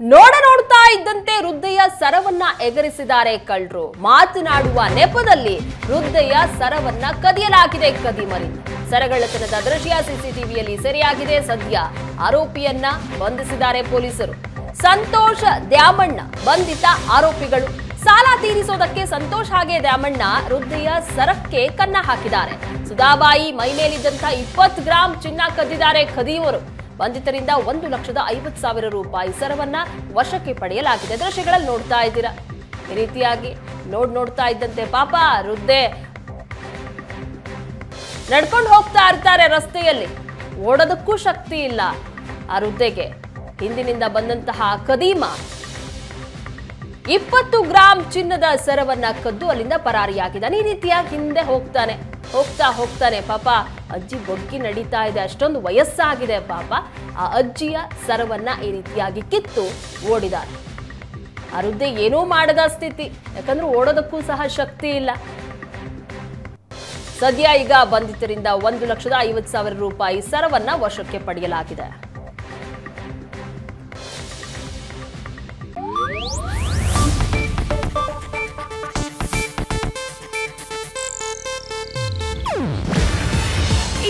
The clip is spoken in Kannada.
ನೋಡ ನೋಡ್ತಾ ಇದ್ದಂತೆ ವೃದ್ಧೆಯ ಸರವನ್ನ ಎಗರಿಸಿದ್ದಾರೆ ಕಳ್ಳರು. ಮಾತನಾಡುವ ನೆಪದಲ್ಲಿ ವೃದ್ಧೆಯ ಸರವನ್ನ ಕದಿಯಲಾಗಿದೆ ಕದಿಮರಿ. ಸರಗಳ್ಳತನದ ದೃಶ್ಯ ಸಿಸಿಟಿವಿಯಲ್ಲಿ ಸೆರೆಯಾಗಿದೆ ಸದ್ಯ. ಆರೋಪಿಯನ್ನ ಬಂಧಿಸಿದ್ದಾರೆ ಪೊಲೀಸರು. ಸಂತೋಷ ದ್ಯಾಮಣ್ಣ ಬಂಧಿತ ಆರೋಪಿಗಳು. ಸಾಲ ತೀರಿಸೋದಕ್ಕೆ ಸಂತೋಷ ಹಾಗೆ ದ್ಯಾಮಣ್ಣ ವೃದ್ಧೆಯ ಸರಕ್ಕೆ ಕನ್ನ ಹಾಕಿದ್ದಾರೆ. ಸುಧಾಬಾಯಿ ಮೈಮೇಲಿದ್ದಂತ ಇಪ್ಪತ್ತು ಗ್ರಾಂ ಚಿನ್ನ ಕದ್ದಿದ್ದಾರೆ ಖದೀಮರು ಬಂಧಿತರಿಂದ ಒಂದು ಲಕ್ಷದ ಐವತ್ತು ಸಾವಿರ ರೂಪಾಯಿ ಸರವನ್ನ ವಶಕ್ಕೆ ಪಡೆಯಲಾಗಿದೆ. ದೃಶ್ಯಗಳಲ್ಲಿ ನೋಡ್ತಾ ಇದ್ದೀರಾ? ಈ ರೀತಿಯಾಗಿ ನೋಡ್ ನೋಡ್ತಾ ಇದ್ದಂತೆ ಪಾಪ ವೃದ್ಧೆ ನಡ್ಕೊಂಡು ಹೋಗ್ತಾ ಇರ್ತಾರೆ ರಸ್ತೆಯಲ್ಲಿ. ಓಡೋದಕ್ಕೂ ಶಕ್ತಿ ಇಲ್ಲ. ಆ ವೃದ್ಧೆಗೆ ಹಿಂದಿನಿಂದ ಬಂದಂತಹ ಕದೀಮ ಇಪ್ಪತ್ತು ಗ್ರಾಂ ಚಿನ್ನದ ಸರವನ್ನ ಕದ್ದು ಅಲ್ಲಿಂದ ಪರಾರಿಯಾಗಿದ್ದಾನೆ. ಈ ರೀತಿಯಾಗಿ ಹಿಂದೆ ಹೋಗ್ತಾನೆ. ಹೋಗ್ತಾ ಹೋಗ್ತಾನೆ ಪಾಪ ಅಜ್ಜಿ ಬೊಗ್ಗಿ ನಡೀತಾ ಇದೆ. ಅಷ್ಟೊಂದು ವಯಸ್ಸಾಗಿದೆ ಪಾಪ. ಆ ಅಜ್ಜಿಯ ಸರವನ್ನ ಈ ರೀತಿಯಾಗಿ ಕಿತ್ತು ಓಡಿದ ಆ ವೃದ್ಧೆ ಏನೂ ಮಾಡದ ಸ್ಥಿತಿ. ಯಾಕಂದ್ರೆ ಓಡೋದಕ್ಕೂ ಸಹ ಶಕ್ತಿ ಇಲ್ಲ. ಸದ್ಯ ಈಗ ಬಂಧಿತರಿಂದ ಒಂದು ಲಕ್ಷದ ಐವತ್ತು ಸಾವಿರ ರೂಪಾಯಿ ಸರವನ್ನ ವಶಕ್ಕೆ ಪಡೆಯಲಾಗಿದೆ.